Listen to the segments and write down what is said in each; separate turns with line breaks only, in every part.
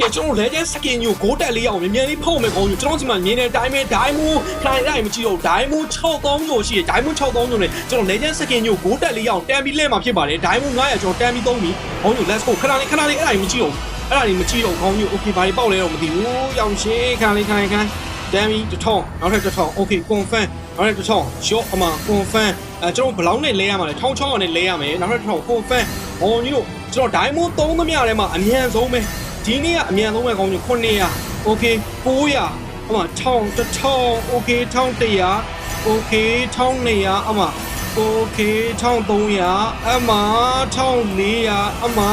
ကဲကျွန်တော် legend skin ကို gold တက်လေးအောင်မြန်မြန်လေးဖုံမယ်ကောင်းကျွန်တော်ဒီမှာမြင်တဲ့အတိုင်းပဲ diamond ခိုင်လိုက်မကြည့်တော့ diamond 6000ကျော်ရှိတယ် diamond 6000ကျော်နဲ့ကျွန်တော် legend skin ကို gold တက်လေးအောင်တန်ပြီးလဲမှာဖြစ်ပါတယ် diamond 900ကျွန်တော်တန်ပြီးသုံးပြီကောင်း let's go ခဏလေးခဏလေးအဲ့ဒါကြီးမကြည့်တော့အဲ့ဒါကြီးမကြည့်တော့ကောင်းကြီး okay ဘာတွေပေါက်လဲတော့မသိဘူးရောင်ရှင်းခဏလေးခဏလေးခဏတန်ပြီးတစ်ထောင်နောက်ထပ်တစ်ထောင် okay confirm နောက်ထပ်တစ်ထောင် short အမှ confirm အဲကျွန်တော်ဘယ်လောက်နဲ့လဲရမှာလဲ1600နဲ့လဲရမယ်နောက်ထပ်တစ်ထောင် confirm ဟောကြီးတို့ကျွန်တော် diamond 3သမျှထဲမှာအမြန်ဆုံးပဲ ဒီနေ့ကအမြန်ဆုံးပဲကောင်းကြီး900 okay 900အမှ1000 1000 okay 1100 okay 1200အမှ okay 1300အမှ1400အမှ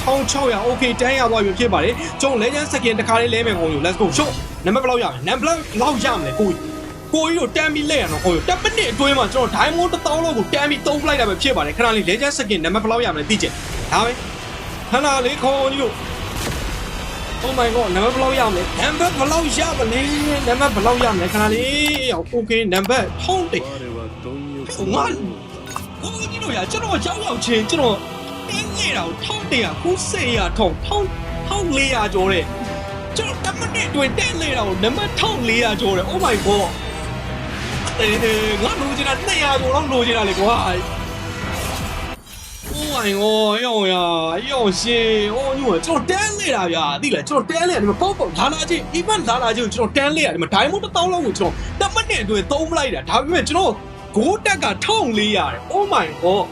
1600 okay တန်းရသွားပြီဖြစ်ပါတယ်ကျွန်တော် legend second တစ်ခါလေးလဲမယ်ကောင်းကြီး let's go show နံပါတ်ဘယ်လောက်ရမလဲနံပါတ်ဘယ်လောက်ရမလဲကိုကြီးကိုကြီးတို့တန်းပြီးလဲရတော့ကိုကြီးတက်မိနစ်အတွင်းမှာကျွန်တော် diamond 1000လောက်ကိုတန်းပြီးသုံးပလိုက်တာပဲဖြစ်ပါတယ်ခဏလေး legend second နံပါတ်ဘယ်လောက်ရမလဲသိချင်ဒါပဲခဏလေးခေါင်းကြီးတို့ Oh my god နံပါတ်ဘယ်လောက်ရမလဲနံပါတ်ဘယ်လောက်ရမလဲနံပါတ်ဘယ်လောက်ရမလဲခဏလေးဟော okay နံပါတ်ထုံးတ
ယ်ဟို
ငါကိုကြီးတို့ရကျွန်တော်ကြောက်ရောက်ချင်းကျွန်တော်တင်းရတာကို1100ခု1100ထုံ1400ကျော်တဲ့ကျွန်တော်တမနစ်တွင်တက်လေတာကိုနံပါတ်1400ကျော်တဲ့ Oh my god အဲငါလိုချင်တာ200ကျော်လောက်လိုချင်တာလေကွာ Oh my god ရောင်ရရောင်ရှင်ဟိုညို့ကျွန်တော်တန်းလေတာဗျာသိလားကျွန်တော်တန်းလေတာဒီမှာပေါ့ပေါ့လာလာချင်း event လာလာချင်းကိုကျွန်တော်တန်းလေတာဒီမှာ diamond 1000လောက်ကိုကျွန်တော်တမနစ်အတွင်းသုံးမလိုက်တာဒါပေမဲ့ကျွန်တော်ဂိုးတက်က1400ရတယ် Oh my god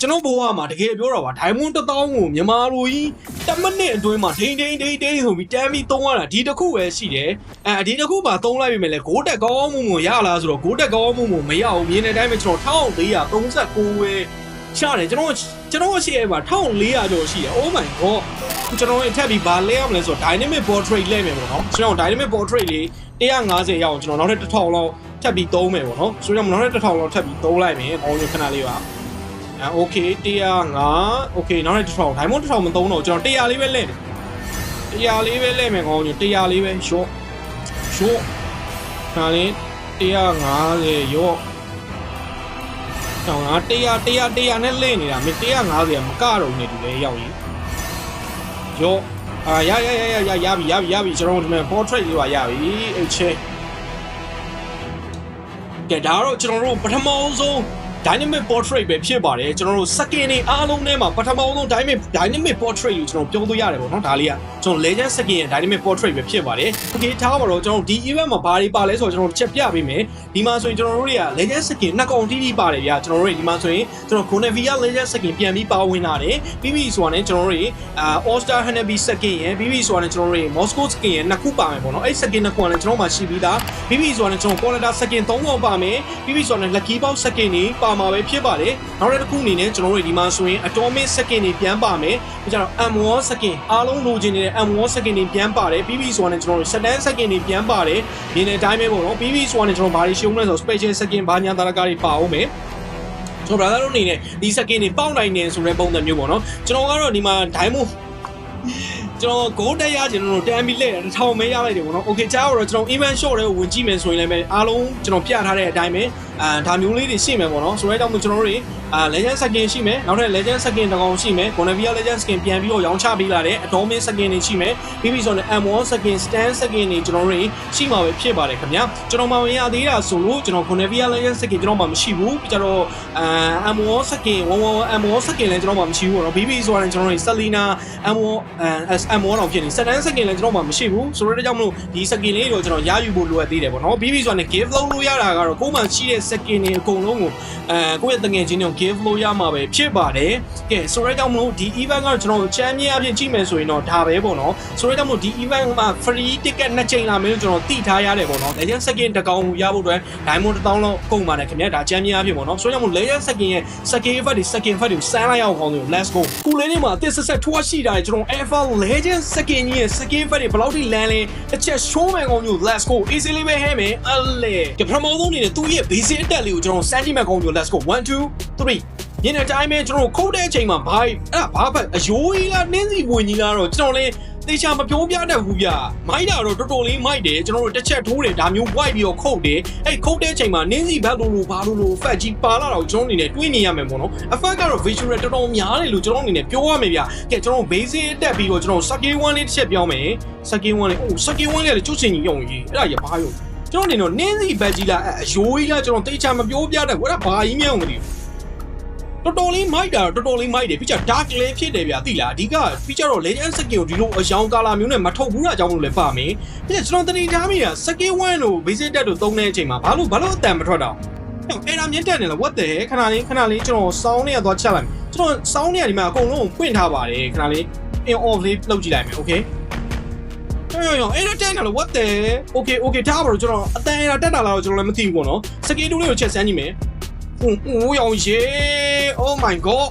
ကျွန်တော်ဘဝမှာတကယ်ပြောတာပါ diamond 1000ကိုမြန်မာလူကြီးတစ်မိနစ်အတွင်းမှာဒိန်းဒိန်းဒိန်းဒိန်းဆိုပြီးတန်းပြီးသုံးရတာဒီတစ်ခုပဲရှိတယ်အဲဒီတစ်ခုမှာသုံးလိုက်ပြီမဲ့လေဂိုးတက်ကောင်းမှုမှုရလားဆိုတော့ဂိုးတက်ကောင်းမှုမှုမရဘူးမြင်တဲ့အတိုင်းပဲကျွန်တော်1439ပဲ ရှာတယ်ကျွန်တော်ကျွန်တော်ရှိရပါ1400ကျော်ရှိတယ် Oh my god ကျွန်တော်အထက်ပြီးဘာလဲရမလဲဆိုတော့ dynamic portrait လဲမယ်ပေါ့နော်ကျွန်တော် dynamic portrait လေး150ရအောင်ကျွန်တော်နောက်ထပ်1000လောက်ထပ်ပြီးသုံးမယ်ပေါ့နော်ဆိုတော့နောက်ထပ်1000လောက်ထပ်ပြီးသုံးလိုက်မယ်အောင်းရခဏလေးပါအဲ okay 105 okay နောက်ထပ်1000 diamond 1000မသုံးတော့ကျွန်တော်100လေးပဲလဲမယ်100လေးပဲလဲမယ်ကောင်းည100လေးပဲ short short ခါလေး150ရော့ တော့ငါ100 100 100နဲ့လဲနေတာမင်း150ကမကတော့နေတူလေရောက်ရင်ရော့အာရရရရရရပြီရပြီရပြီကျွန်တော်ဒီမှာ portrait လေးပါရပြီအဲ့ချေကဲဒါတော့ကျွန်တော်တို့ပထမဆုံး dynamic portrait ပဲဖြစ်ပါတယ်ကျွန်တော်တို့ second နေအားလုံးထဲမှာပထမဆုံး dynamic dynamic portrait ကိုကျွန်တော်ပြောလို့ရတယ်ပေါ့နော်ဒါလေးက ကျွန်တော် legend second ရဲ့ dynamic portrait ပဲဖြစ်ပါတယ် okay ထားပါတော့ကျွန်တော်ဒီ event မှာဘာတွေပါလဲဆိုတော့ကျွန်တော်ချက်ပြပေးမယ်ဒီမှာဆိုရင်ကျွန်တော်တို့တွေက legend second နှစ်ကောင်တီးတီးပါတယ်ဗျာကျွန်တော်တို့တွေဒီမှာဆိုရင်ကျွန်တော် Gonavia legend second ပြန်ပြီးပါဝင်လာတယ်ပြီးပြီဆိုတာနဲ့ကျွန်တော်တို့တွေအာ All Star Hanabi second ရယ်ပြီးပြီဆိုတာနဲ့ကျွန်တော်တို့တွေ Moscow second ရယ်နှစ်ခုပါမယ်ပေါ့နော်အဲ့ second နှစ်ခုကလည်းကျွန်တော်မှရှိပြီးသားပြီးပြီဆိုတာနဲ့ကျွန်တော် Colada second သုံးကောင်ပါမယ်ပြီးပြီဆိုတာနဲ့ Lucky Box second တွေပါမှာပဲဖြစ်ပါတယ်နောက်တစ်ခုအနေနဲ့ကျွန်တော်တို့ဒီမှာဆိုရင် Atomic second တွေပြန်ပါမယ်ပြီးကြတော့ M1 second အားလုံးလိုချင်နေတဲ့ M1 second တွေပြန်ပါတယ်ပြီးပြီဆိုတာနဲ့ကျွန်တော်တို့ Saturn second တွေပြန်ပါတယ်ဒီနေ့အတိုင်းပဲပေါ့နော်ပြီးပြီဆိုတာနဲ့ကျွန်တော်ဘာတွေရှုံးလဲဆိုတော့ Special second ဘာညာတာလကားတွေပါအောင်မယ်ကျွန်တော် brother တို့အနေနဲ့ဒီ second တွေပေါက်နိုင်နေဆိုတဲ့ပုံစံမျိုးပေါ့နော်ကျွန်တော်ကတော့ဒီမှာ diamond ကျွန်တော်ဂိုးတက်ရကျွန်တော်တို့တန်ပြီးလဲတယ်တစ်ထောင်မဲရလိုက်တယ်ပေါ့နော်။ Okay ကြားတော့ကျွန်တော် event short တွေကိုဝင်ကြည့်မယ်ဆိုရင်လည်းအားလုံးကျွန်တော်ပြထားတဲ့အတိုင်းပဲ အာဒါမျိုးလေးတွေရှိမယ်ပေါ့နော်။ဆိုတော့ကြောင့်မို့ကျွန်တော်တို့တွေအာ legend skin ရှိမယ်။နောက်ထပ် legend skin တစ်ကောင်ရှိမယ်။ Gonavia legend skin ပြန်ပြီးတော့ရောင်းချပေးလာတဲ့ Atomic skin တွေရှိမယ်။ပြီးပြီဆိုတော့ M1 skin stand skin တွေကျွန်တော်တို့တွေရှိမှာပဲဖြစ်ပါတယ်ခင်ဗျာ။ကျွန်တော်မှမရသေးတာဆိုလို့ကျွန်တော် Gonavia legend skin ကျွန်တော်မှမရှိဘူး။ပြီးကြတော့အာ M1 skin 11 M1 skin လည်းကျွန်တော်မှမရှိဘူးပေါ့နော်။ BB ဆိုတော့ကျွန်တော်တို့ Selina M1 SM1 တော့ဖြစ်နေစတန်စကင်လည်းကျွန်တော်မှမရှိဘူးဆိုတော့ကြောင့်မလို့ဒီစကင်လေးတော့ကျွန်တော်ရယူဖို့လိုအပ်သေးတယ်ပေါ့နော်ပြီးပြီဆိုတော့ give လုပ်လို့ရတာကတော့ကိုယ်မှရှိတဲ့စကင်တွေအကုန်လုံးကိုအဲကိုယ့်ရဲ့တငယ်ချင်းတွေကို give လုပ်ရမှာပဲဖြစ်ပါတယ်ကဲဆိုတော့ကြောင့်မလို့ဒီ event ကတော့ကျွန်တော်ချမ်းမြေအပြင်ကြည့်မယ်ဆိုရင်တော့ဒါပဲပေါ့နော်ဆိုတော့ကြောင့်မလို့ဒီ event မှာ free ticket နှစ်ချိန်လာမယ်လို့ကျွန်တော်သိထားရတယ်ပေါ့နော် legend second တကောင်ရဖို့အတွက် diamond 1000လောက်ကုန်ပါတယ်ခင်ဗျာဒါချမ်းမြေအပြင်ပေါ့နော်ဆိုတော့ကြောင့်မလို့ legend second ရဲ့ second effect တွေ second effect တွေကိုစမ်းလိုက်အောင်ခေါင်းလို့ let's go ခုလေးလေးမှာအသစ်ဆက်ဆက်ထွားရှိတာကျွန်တော် alpha legend second ကြီးရဲ့ second effect တွေဘယ်လောက်ထိလန်းလဲတစ်ချက် show မယ်ကောင်မျိုး let's go easy လေးပဲဟဲမယ်အလေဒီပထမဆုံးအနေနဲ့သူ့ရဲ့ basic အတက်လေးကိုကျွန်တော်စမ်းကြည့်မယ်ကောင်မျိုး let's go 1 2 3ညနေတိုင်းပဲကျွန်တော်ခုတ်တဲ့အချိန်မှာဘာအဲ့ဒါဘာပဲအယိုးကြီးလားနင်းစီဝင်ကြီးလားတော့ကျွန်တော်လည်းတေချာမပြောပြတတ်ဘူးဗျမိုက်တာတော့တော်တော်လေးမိုက်တယ်ကျွန်တော်တို့တစ်ချက်ထိုးတယ်ဒါမျိုး white ပြီးတော့ခုတ်တယ်အဲ့ခုတ်တဲ့ချိန်မှာနင်းစီဘက်လိုလိုဘာလိုလို fat ကြီးပါလာတော့ကျွန်တော်အနေနဲ့တွေးနေရမယ်ပေါ့နော် effect ကတော့ visual တော်တော်များတယ်လို့ကျွန်တော်အနေနဲ့ပြောရမယ်ဗျကဲကျွန်တော် basic တက်ပြီးတော့ကျွန်တော် second one လေးတစ်ချက်ပြောမယ် second one လေးအိုး second one လေးလည်းကျုပ်စင်ကြီးရုံကြီးအဲ့ဒါရပါရုံ ကျွန်တော်အနေနဲ့နင်းစီဘက်ကြီးလားအယိုးကြီးလားကျွန်တော်တေချာမပြောပြတတ်ဘူးအဲ့ဒါဘာကြီးမြောက်မသိဘူးတော်တော်လေးမိုက်တာတော်တော်လေးမိုက်တယ်ပြီးကြ dark လေးဖြစ်တယ်ဗျာသိလားအဓိကပြီးကြတော့ legend skin ကိုဒီလိုအယောင်ကာလာမျိုးနဲ့မထုတ်ဘူးတာကြောင့်လို့လည်းပါမယ်ပြီးကြကျွန်တော်တတိထားမိတာ skin 1လို့ basic တက်လို့သုံးတဲ့အချိန်မှာဘာလို့ဘာလို့အတန်မထွက်တော့အဲ့ဒါမြင့်တက်နေလား what the heck ခဏလေးခဏလေးကျွန်တော်စောင်းနေရသွားချက်လိုက်မယ်ကျွန်တော်စောင်းနေရဒီမှာအကုန်လုံးကိုဖွင့်ထားပါတယ်ခဏလေး in off လေးလုပ်ကြည့်လိုက်မယ် okay ရောရောအဲ့ဒါတန်းတာလို့ what the okay okay ထားပါတော့ကျွန်တော်အတန်းအဲ့ဒါတက်တာလားတော့ကျွန်တော်လည်းမသိဘူးပေါ့နော်စကေးတူးလေးကိုချက်စမ်းကြည့်မယ်ဟိုဟိုရောင်ရေ oh my god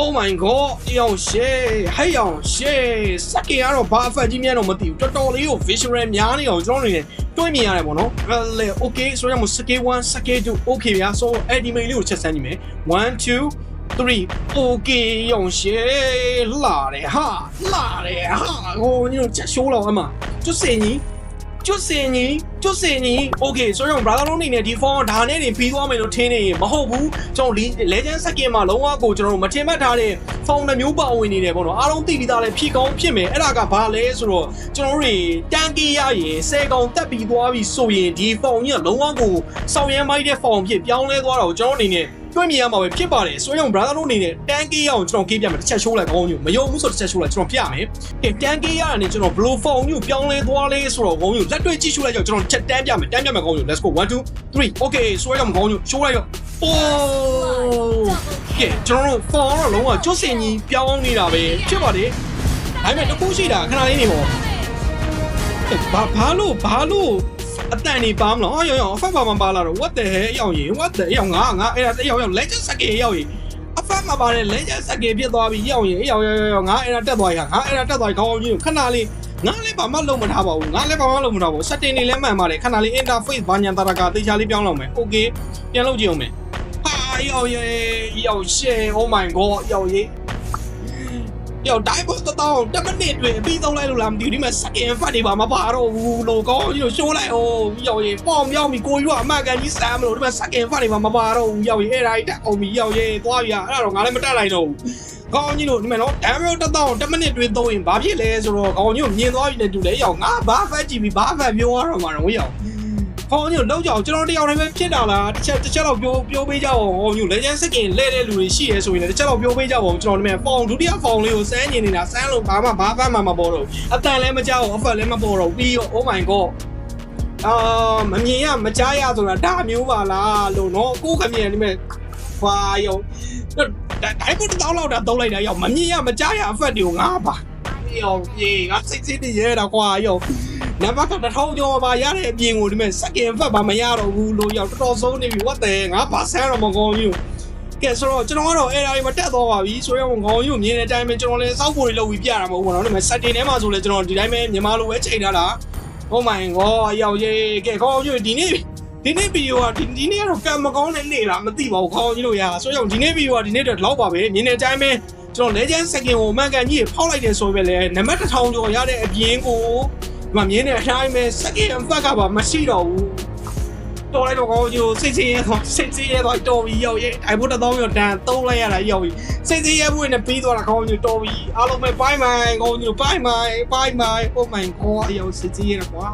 oh my god ရောင်ရှေဟဲ့ရောင်ရှေစက်ကင်ကတော့ဘာအဖက်ကြီးများတော့မသိဘူးတော်တော်လေးကို visual များနေအောင်ကျွန်တော်အနေနဲ့တွင်းမြင်ရတယ်ပေါ့နော်အဲ့လေ okay ဆိုရမှာ skill 1 skill 2 okay ဗျာ so animate လေးကိုချက်စမ်းကြည့်မယ်1 2 3 okay 用耶လာတယ်ဟာလာတယ်ဟာဟိုညိုချက်ရှိုးလောက်အမကျွတ်စင်ကြီး ကျွတ်စင်ကြီးကျွတ်စင်ကြီး okay ဆိုတော့ brother လုံးနေနဲ့ဒီ phone ဒါနဲ့နေပြီးသွားမယ်လို့ထင်နေရင်မဟုတ်ဘူးကျွန်တော် legend skin မှာလုံးဝကိုကျွန်တော်မထင်မှတ်ထားတဲ့ phone တစ်မျိုးပါဝင်နေတယ်ပေါ့နော်အားလုံးသိပြီးသားလဲဖြည့်ကောင်းဖြစ်မယ်အဲ့ဒါကဘာလဲဆိုတော့ကျွန်တော်တို့တွေတန်းကေးရရင်10កောင်တက်ပြီးသွားပြီဆိုရင်ဒီ phone ကြီးကလုံးဝကိုစောင်းရမ်းမိုက်တဲ့ phone ဖြစ်ပြောင်းလဲသွားတာကိုကျွန်တော်အနေနဲ့ တွေ့မြင်ရမှာပဲဖြစ်ပါတယ်ဆိုရင် brother တို့အနေနဲ့တန်းကေးရအောင်ကျွန်တော်ကေးပြမယ်တစ်ချက်ရှိုးလိုက်ကောင်းညို့မယုံဘူးဆိုတစ်ချက်ရှိုးလိုက်ကျွန်တော်ပြမယ်ကဲတန်းကေးရတာနဲ့ကျွန်တော်ဘလို phone ညို့ပြောင်းလဲသွားလဲဆိုတော့ကောင်းညို့လက်တွေ့ကြည့်ရှုလိုက်ကြကျွန်တော်ချက်တန်းပြမယ်တန်းပြမယ်ကောင်းညို့ let's go 1 2 3 okay ဆွဲရမှာကောင်းညို့ရှိုးလိုက်ရော oh ကဲကျွန်တော်တို့ phone တော့လုံးဝကျွတ်စင်ကြီးပြောင်းနေတာပဲဖြစ်ပါလေဒါပေမဲ့တစ်ခုရှိတာခဏလေးနေပေါ့ဘာဘာလို့ဘာလို့ အတန်နေပါမလားအော်ရောရောအဖက်ပါမပါလာတော့ what the hell ရောက်ရင် what the ရောက်ငါငါအဲ့ဒါရောက်ရောက် legend စကေရောက်ရင်အဖက်မှာပါတဲ့ legend စကေဖြစ်သွားပြီရောက်ရင်ရောက်ရောက်ရောက်ငါအဲ့ဒါတက်သွားရငါအဲ့ဒါတက်သွားခေါင်းကြီးကိုခဏလေးငါလည်းဘာမှလုံးမထားပါဘူးငါလည်းဘာမှလုံးမထားပါဘူး setting တွေလည်းမှန်ပါတယ်ခဏလေး interface ဘာညာတာတာကတေချာလေးပြောင်းလောက်မယ် okay ပြန်လုပ်ကြည့်အောင်မယ်ဟာရောက်ရဲ့ရောက်ရှေ oh my god ရောက်ရဲ့ ရောက်တိုင်းဘောတောင်း10မိနစ်တွင်အပြီးသုံးလိုက်လို့လားမသိဘူးဒီမှာ second fat တွေပါမပါတော့ဘူးလို့ကောင်းကြီးလို့ရှိုးလိုက်အောင်ရောက်ရင်ပေါင်မြောက်ပြီကိုကြီးကအမကန်ကြီးစမ်းမလို့ဒီမှာ second fat တွေပါမပါတော့ဘူးရောက်ရင်အဲ့ဒါကြီးတက်အောင်ပြီရောက်ရင်သွားပြီအဲ့ဒါတော့ငါလည်းမတက်လိုက်တော့ဘူးကောင်းကြီးလို့ဒီမှာနော် damage တက်တော့10မိနစ်တွင်သုံးရင်ဘာဖြစ်လဲဆိုတော့ကောင်းကြီးကိုမြင်သွားပြီနဲ့တူတယ်ရောက်ငါဘာ fat ကြည့်ပြီဘာ fat ပြောရတော့မှာတော့ရောက် ဟောညိုလောက်ကြအောင်ကျွန်တော်တယောက်တည်းပဲဖြစ်တာလားတစ်ချက်တစ်ချက်တော့ပြောပြောပေးကြအောင်ဟောညို legend skin လဲတဲ့လူတွေရှိရဲဆိုရင်လည်းတစ်ချက်တော့ပြောပေးကြအောင်ကျွန်တော်ဒီမှာ phone ဒုတိယ phone လေးကိုစမ်းနေနေတာစမ်းလို့ဘာမှဘာဖတ်မှမပေါ်တော့အတန်လည်းမကြောက် offer လည်းမပေါ်တော့ပြီးတော့ oh my god အာမမြင်ရမကြားရဆိုတာဒါမျိုးပါလားလို့နော်ကိုခမြင်ဒီမဲ့ခွာရောတိုင်းဘုတ်တောင်းလောက်တာတုံးလိုက်တာရောမမြင်ရမကြားရအဖက်တွေကိုငါပါရောပြေငါစိတ်စိတ်နေရတာခွာရော နံပါတ်က1000ကျော်ပါရတဲ့အပြင်ကိုဒီမဲ့ second fat ပါမရတော့ဘူးလို့ရောက်တော်တော်ဆုံးနေပြီဝတ်တယ်ငါပါဆန်းတော့မကောင်းဘူးကဲဆိုတော့ကျွန်တော်ကတော့အဲ့ဒါလေးမတက်တော့ပါဘူးဆိုတော့ခေါင်းကြီးကိုမြင်တဲ့အတိုင်းပဲကျွန်တော်လည်းစောက်ကိုတွေလုပ်ပြီးပြတာမဟုတ်ဘူးနော်ဒီမဲ့ setting ထဲမှာဆိုလဲကျွန်တော်ဒီတိုင်းပဲမြန်မာလိုပဲချိန်ထားတာ Oh my god အရောက်ရေးကဲခေါင်းကြီးဒီနေ့ဒီနေ့ဗီဒီယိုကဒီဒီနေ့ကတော့ကံမကောင်းတဲ့နေ့လားမသိပါဘူးခေါင်းကြီးတို့ရာဆိုတော့ဒီနေ့ဗီဒီယိုကဒီနေ့တော့လောက်ပါပဲမြင်တဲ့အတိုင်းပဲကျွန်တော် legend second ကိုအမှန်ကန်ကြီးဖောက်လိုက်တယ်ဆိုပဲလေနံပါတ်1000ကျော်ရတဲ့အပြင်ကို မမြင်တဲ့အတိုင်းပဲ second အဖက်ကပါမရှိတော့ဘူးတော်လိုက်တော့ကောင်းကြီးစိတ်ချင်းရဲတော့စိတ်ချင်းရဲတော့တော်ပြီရောက်ရဲ့အိုင်ဘုတ်တောင်းရတန်သုံးလိုက်ရတာရောက်ပြီစိတ်ချင်းရဲဘူးနဲ့ပြီးသွားတာကောင်းကြီးတော်ပြီအားလုံးပဲ bye bye ကောင်းကြီး bye bye bye bye oh my god ရောက်စိတ်ချင်းရဲတော့ကွာ